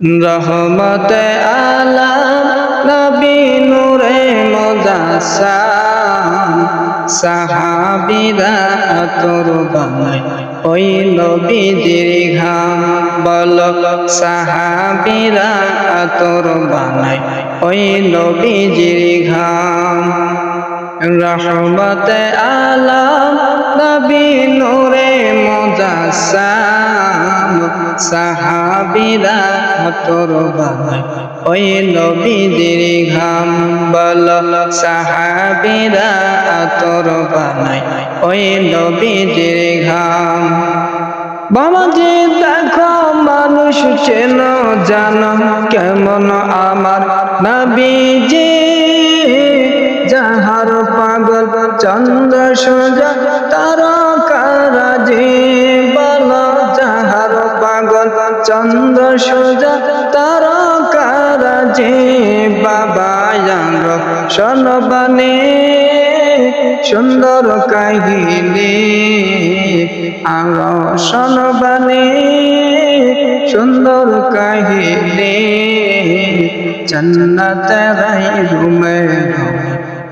রহমত আলাম নবী নূরে মুজাসাম সাহাবিরা তোর বানাই ওই নবীজির ঘাম বল, সাহাবিরা তোর বানাই ওই নবীজির ঘাম রহমত আলাম নবী নূরে মুজাসাম সাহাবিরা তোর বানাই ওই নবীদের ঘাম বল, সাহাবিরা তোর বানাই ওই নবীদের ঘাম বাবাজি দেখো, মানুষ চেন জানো কেমন আমার নবীজি। যাহার পাগল চন্দ্র সোজা তারকারাজি চন্দ্র সোজা তারকারাজি বাবা আমার সনবানে সুন্দর কাহিনী। আলো সনবানে সুন্দর কাহিনী। জন্নত রাই রুমে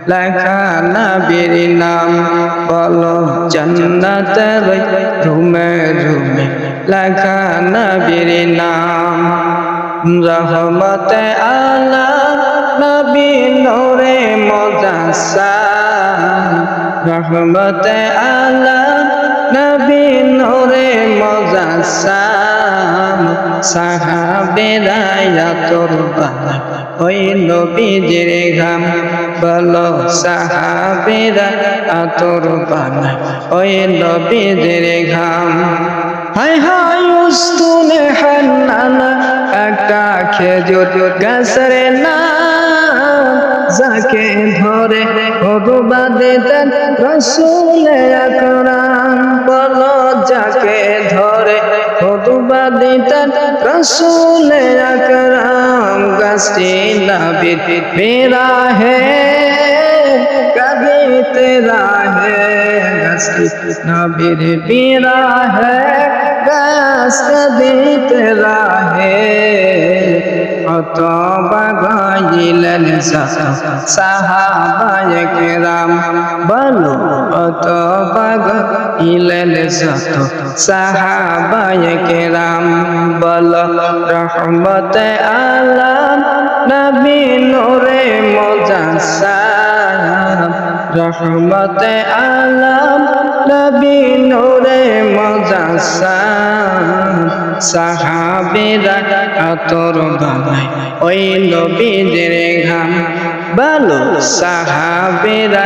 লেখা নবীর নাম, বলো, জন্নত রুমে রুমে লেখা নবীর নাম। রহমত আলা নবী নূরে মুজাসাম রহমত আলা নবী নূরে মুজাসাম সাহাবেরা তোর বানা ওই নবীজির ঘাম। বলো সাহাবেরা তোর বানা ওই নবীজির ঘাম। হাই হাই খেজুর গাছের না যাকে ধরে ভগবাদে দেন রসুল আকরাম বলো যাকে ধরে ভগবাদে দেন রসুল আকরাম গাছটি নাবিদ মেরা হে কবি তেরা হে গাছটি নাবির মেরা হে গাছ কবি তেরা হে। অত বাগাইলেন সাহাবায় কেরাম বলো অত বাগাইলেন সত সাহাবায় কেরাম বল, রহমত আলাম নবী নূরে মুজাসাম রহমত আলাম, নবী নূরে মুজাসাম সাহাবেরা আতর বানাই ওই নবীদের ঘাম। বলো সাহাবেরা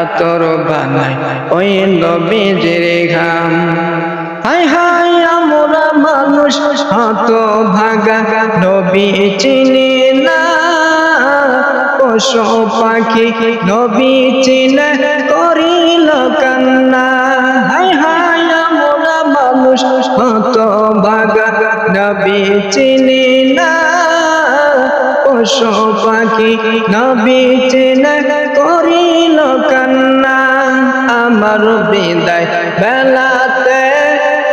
আতর বানাই ওই নবীদের ঘাম। হাই হাই আমরা মানুষ হত ভাগা নবী চিনি পশু পাখি নবী চিনে করিল কান্না। হাই হাই আমরা মানুষ হত ভাগা নবী চিনি না। পাখি নবী চিনে করিল কান্না। আমার বিদায় বেলাতে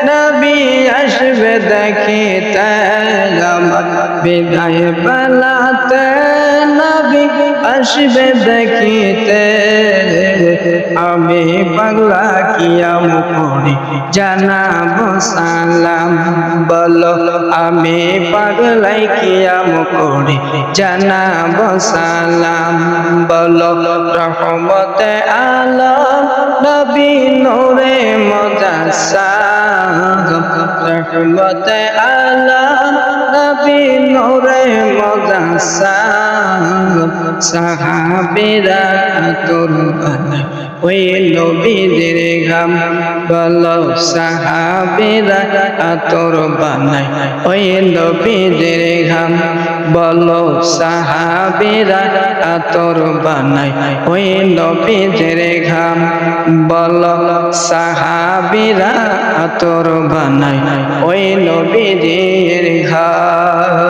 নবী আসবে দেখিতে আমার বিদায় বেলাতে আসবে দেখিতে। আমি পাগলা কিয়াম করি, জানাব সালাম। বলো, আমি পাগলাই কিয়াম করি, জানাব সালাম। বলো, রহমত আলম নবী নূরে মুজাসাম রহমত আলম নবী নূরে মুজাসাম সাহাবেরা তোর বানা। ওই নবীদের গাম বল, সাহাবিরা তোর বানাই ওই নবীদের ঘাম বলো সাহাবিরা আতর বানাই ওই নবীদের ঘাম। বলো সাহাবিরা আতর বানাই ওই নবীদের ঘাম।